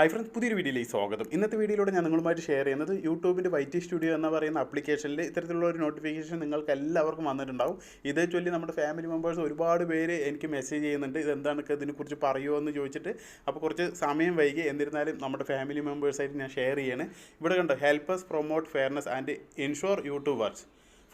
Hi friends പുതിയൊരു വീഡിയോയിലേക്ക് സ്വാഗതം. ഇന്നത്തെ വീഡിയോയിലൂടെ ഞാൻ നിങ്ങളുമായിട്ട് ഷെയർ ചെയ്യുന്നത് യൂട്യൂബിന്റെ വൈറ്റി സ്റ്റുഡിയോ എന്ന് പറയുന്ന ആപ്ലിക്കേഷനിൽ ഇത്തരത്തിലുള്ള ഒരു നോട്ടിഫിക്കേഷൻ നിങ്ങൾക്ക് എല്ലാവർക്കും വന്നിട്ടുണ്ടാവും. ഇതേ ചൊല്ലി നമ്മുടെ ഫാമിലി മെമ്പേഴ്സ് ഒരുപാട് പേര് എനിക്ക് മെസ്സേജ് ചെയ്യുന്നുണ്ട്. ഇതെന്താണൊക്കെ ഇതിനെക്കുറിച്ച് പറയുമോ എന്ന് ചോദിച്ചിട്ട് അപ്പോൾ കുറച്ച് സമയം വൈകി. എന്നിരുന്നാലും നമ്മുടെ ഫാമിലി മെമ്പേഴ്സായിട്ട് ഞാൻ ഷെയർ ചെയ്യാണ്. ഇവിടെ കണ്ടോ help us promote fairness and ensure YouTubers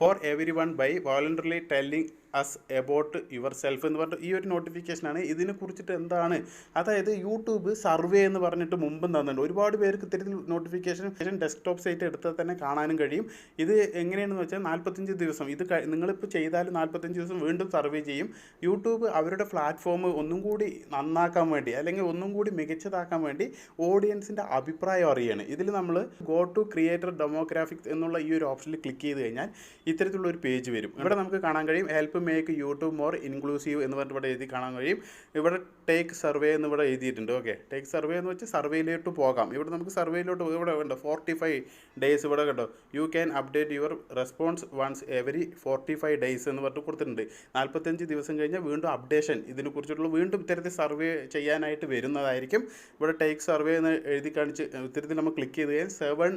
for everyone by voluntarily telling us about yourself എന്ന് പറഞ്ഞിട്ട് ഈ ഒരു നോട്ടിഫിക്കേഷനാണ് ഇതിനെ കുറിച്ചിട്ട് എന്താണ്? അതായത് യൂട്യൂബ് സർവേ എന്ന് പറഞ്ഞിട്ട് മുമ്പും തന്നിട്ടുണ്ട്. ഒരുപാട് പേർക്ക് ഇത്തരത്തിൽ നോട്ടിഫിക്കേഷൻ ഡെസ്ക്ടോപ്പ് സൈറ്റ് എടുത്താൽ തന്നെ കാണാനും കഴിയും. ഇത് എങ്ങനെയാണെന്ന് വെച്ചാൽ നാൽപ്പത്തഞ്ച് ദിവസം. ഇത് നിങ്ങളിപ്പോൾ ചെയ്താൽ നാൽപ്പത്തഞ്ച് ദിവസം വീണ്ടും സർവേ ചെയ്യും. യൂട്യൂബ് അവരുടെ പ്ലാറ്റ്ഫോം ഒന്നും കൂടി നന്നാക്കാൻ വേണ്ടി അല്ലെങ്കിൽ ഒന്നും കൂടി മികച്ചതാക്കാൻ വേണ്ടി ഓഡിയൻസിന്റെ അഭിപ്രായം അറിയാണ്. ഇതിൽ നമ്മൾ ഗോ ടു ക്രിയേറ്റർ ഡെമോഗ്രാഫിക്സ് എന്നുള്ള ഈ ഒരു ഓപ്ഷനിൽ ക്ലിക്ക് ചെയ്ത് കഴിഞ്ഞാൽ ഇത്തരത്തിലുള്ള ഒരു പേജ് വരും. ഇവിടെ നമുക്ക് കാണാൻ കഴിയും. Help make YouTube more inclusive എന്ന് പറഞ്ഞിട്ട് ഇവിടെ എഴുതി കാണാൻ കഴിയും. ഇവിടെ ടേക്ക് സർവേ എന്ന് ഇവിടെ എഴുതിയിട്ടുണ്ട്. ഓക്കെ ടേക്ക് സർവേ എന്ന് വെച്ചാൽ സർവേയിലോട്ട് പോകാം. ഇവിടെ നമുക്ക് സർവേയിലോട്ട് ഇവിടെ വേണ്ട ഫോർട്ടി ഫൈവ് ഡേയ്സ് ഇവിടെ കണ്ടോ? You can update your response once every forty five days എന്ന് പറഞ്ഞിട്ട് കൊടുത്തിട്ടുണ്ട്. നാൽപ്പത്തഞ്ച് ദിവസം കഴിഞ്ഞാൽ വീണ്ടും അപ്ഡേഷൻ ഇതിനെക്കുറിച്ചിട്ടുള്ള വീണ്ടും ഇത്തരത്തിൽ സർവേ ചെയ്യാനായിട്ട് വരുന്നതായിരിക്കും. ഇവിടെ ടേക്ക് സർവേ എന്ന് എഴുതി കാണിച്ച് ഇത്തരത്തിൽ നമ്മൾ ക്ലിക്ക് ചെയ്ത് കഴിഞ്ഞാൽ സെവൻ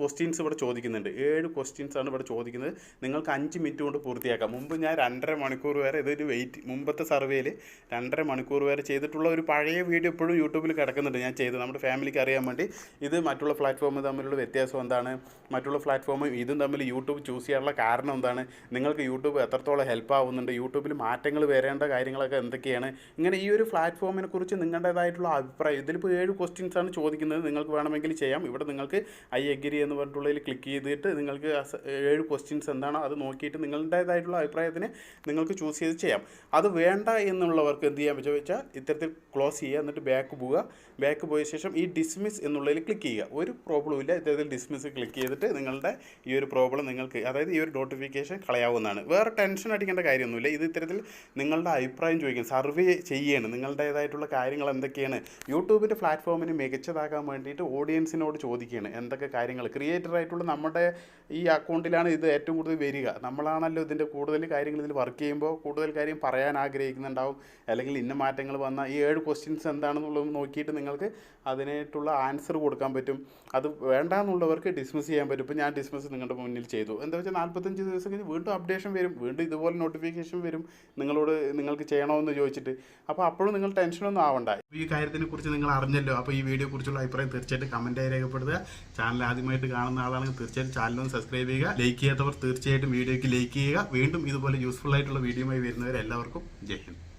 ക്വസ്റ്റ്യൻസ് ഇവിടെ ചോദിക്കുന്നുണ്ട്. ഏഴ് ക്വസ്റ്റ്യൻസ് ആണ് ഇവിടെ ചോദിക്കുന്നത്. നിങ്ങൾക്ക് അഞ്ച് മിനിറ്റ് കൊണ്ട് പൂർത്തിയാക്കാം. മുമ്പ് ഞാൻ രണ്ടര മണിക്കൂർ വരെ ഇതൊരു വെയിറ്റ് മുമ്പത്തെ സർവേയിൽ രണ്ടര മണിക്കൂർ വരെ ചെയ്തിട്ടുള്ള ഒരു പഴയ വീഡിയോ ഇപ്പോഴും യൂട്യൂബിൽ കിടക്കുന്നുണ്ട്. ഞാൻ ചെയ്തത് നമ്മുടെ ഫാമിലിക്ക് അറിയാൻ വേണ്ടി. ഇത് മറ്റുള്ള പ്ലാറ്റ്ഫോം തമ്മിലുള്ള വ്യത്യാസം എന്താണ്? മറ്റുള്ള പ്ലാറ്റ്ഫോമും ഇതും തമ്മിൽ യൂട്യൂബ് ചൂസ് ചെയ്യാനുള്ള കാരണം എന്താണ്? നിങ്ങൾക്ക് യൂട്യൂബ് എത്രത്തോളം ഹെൽപ്പ് ആവുന്നുണ്ട്? യൂട്യൂബിൽ മാറ്റങ്ങൾ വരേണ്ട കാര്യങ്ങളൊക്കെ എന്തൊക്കെയാണ്? ഇങ്ങനെ ഈ ഒരു പ്ലാറ്റ്ഫോമിനെ കുറിച്ച് നിങ്ങളുടേതായിട്ടുള്ള അഭിപ്രായം. ഇതിലിപ്പോൾ ഏഴ് ക്വസ്റ്റ്യൻസ് ആണ് ചോദിക്കുന്നത്. നിങ്ങൾക്ക് വേണമെങ്കിൽ ചെയ്യാം. ഇവിടെ നിങ്ങൾക്ക് ഐ എഗ്രി എന്ന് പറഞ്ഞിട്ടുള്ളതിൽ ക്ലിക്ക് ചെയ്തിട്ട് നിങ്ങൾക്ക് ഏഴ് ക്വസ്റ്റ്യൻസ് എന്താണോ അത് നോക്കിയിട്ട് നിങ്ങളുടേതായിട്ടുള്ള അഭിപ്രായത്തിന് നിങ്ങൾക്ക് ചൂസ് ചെയ്ത് ചെയ്യാം. അത് വേണ്ട എന്നുള്ളവർക്ക് എന്ത് ചെയ്യാൻ പറ്റുക വെച്ചാൽ ഇത്തരത്തിൽ ക്ലോസ് ചെയ്യുക എന്നിട്ട് ബാക്ക് പോവുക. ബാക്ക് പോയ ശേഷം ഈ ഡിസ്മിസ് എന്നുള്ളതിൽ ക്ലിക്ക് ചെയ്യുക. ഒരു പ്രോബ്ലം ഇല്ല. ഇത്തരത്തിൽ ഡിസ്മിസ് ക്ലിക്ക് ചെയ്തിട്ട് നിങ്ങളുടെ ഈ ഒരു പ്രോബ്ലം നിങ്ങൾക്ക് അതായത് ഈ ഒരു നോട്ടിഫിക്കേഷൻ കളയാവുന്നതാണ്. വേറെ ടെൻഷൻ അടിക്കേണ്ട കാര്യമൊന്നുമില്ല. ഇത് ഇത്തരത്തിൽ നിങ്ങളുടെ അഭിപ്രായം ചോദിക്കും. സർവേ ചെയ്യാണ്. നിങ്ങളുടേതായിട്ടുള്ള കാര്യങ്ങൾ എന്തൊക്കെയാണ്? യൂട്യൂബിന്റെ പ്ലാറ്റ്ഫോമിന് മികച്ചതാക്കാൻ വേണ്ടിയിട്ട് ഓഡിയൻസിനോട് ചോദിക്കുകയാണ്. എന്തൊക്കെ കാര്യങ്ങൾ ക്രിയേറ്റർ ആയിട്ടുള്ള നമ്മുടെ ഈ അക്കൗണ്ടിലാണ് ഇത് ഏറ്റവും കൂടുതൽ വരിക. നമ്മളാണല്ലോ ഇതിന്റെ കൂടുതൽ കാര്യങ്ങൾ ഇതിൽ വർക്ക് ചെയ്യുമ്പോൾ കൂടുതൽ കാര്യം പറയാൻ ആഗ്രഹിക്കുന്നുണ്ടാവും. അല്ലെങ്കിൽ ഇന്ന മാറ്റങ്ങൾ വന്ന ഈ ഏഴ് ക്വസ്റ്റ്യൻസ് എന്താണെന്നുള്ളത് നോക്കിയിട്ട് നിങ്ങൾക്ക് അതിനായിട്ടുള്ള ആൻസർ കൊടുക്കാൻ പറ്റും. അത് വേണ്ട എന്നുള്ളവർക്ക് ഡിസ്മിസ് ചെയ്യാൻ പറ്റും. ഇപ്പോൾ ഞാൻ ഡിസ്മിസ് നിങ്ങളുടെ മുന്നിൽ ചെയ്തു. എന്താ വെച്ചാൽ നാൽപ്പത്തഞ്ച് ദിവസം കഴിഞ്ഞ് വീണ്ടും അപ്ഡേഷൻ വരും. വീണ്ടും ഇതുപോലെ നോട്ടിഫിക്കേഷൻ വരും. നിങ്ങളോട് നിങ്ങൾക്ക് ചെയ്യണമെന്ന് ചോദിച്ചിട്ട്. അപ്പോൾ അപ്പോഴും നിങ്ങൾ ടെൻഷനൊന്നും ആവണ്ട. ഈ കാര്യത്തിനെ കുറിച്ച് നിങ്ങൾ അറിഞ്ഞല്ലോ. അപ്പോൾ ഈ വീഡിയോ കുറിച്ചുള്ള അഭിപ്രായം തീർച്ചയായിട്ടും കമന്റായി രേഖപ്പെടുത്തുക. ചാനൽ ആദ്യമായിട്ട് കാണുന്ന ആളാണെങ്കിൽ തീർച്ചയായിട്ടും ചാനലൊന്ന് സബ്സ്ക്രൈബ് ചെയ്യുക. ലൈക്ക് ചെയ്യാത്തവർ തീർച്ചയായിട്ടും വീഡിയോക്ക് ലൈക്ക് ചെയ്യുക. വീണ്ടും ഇതുപോലെ യൂസ്ഫുൾ ആയിട്ടുള്ള വീഡിയോയുമായി വരുന്നവരെല്ലാവർക്കും ജയ് ഹിന്ദ്.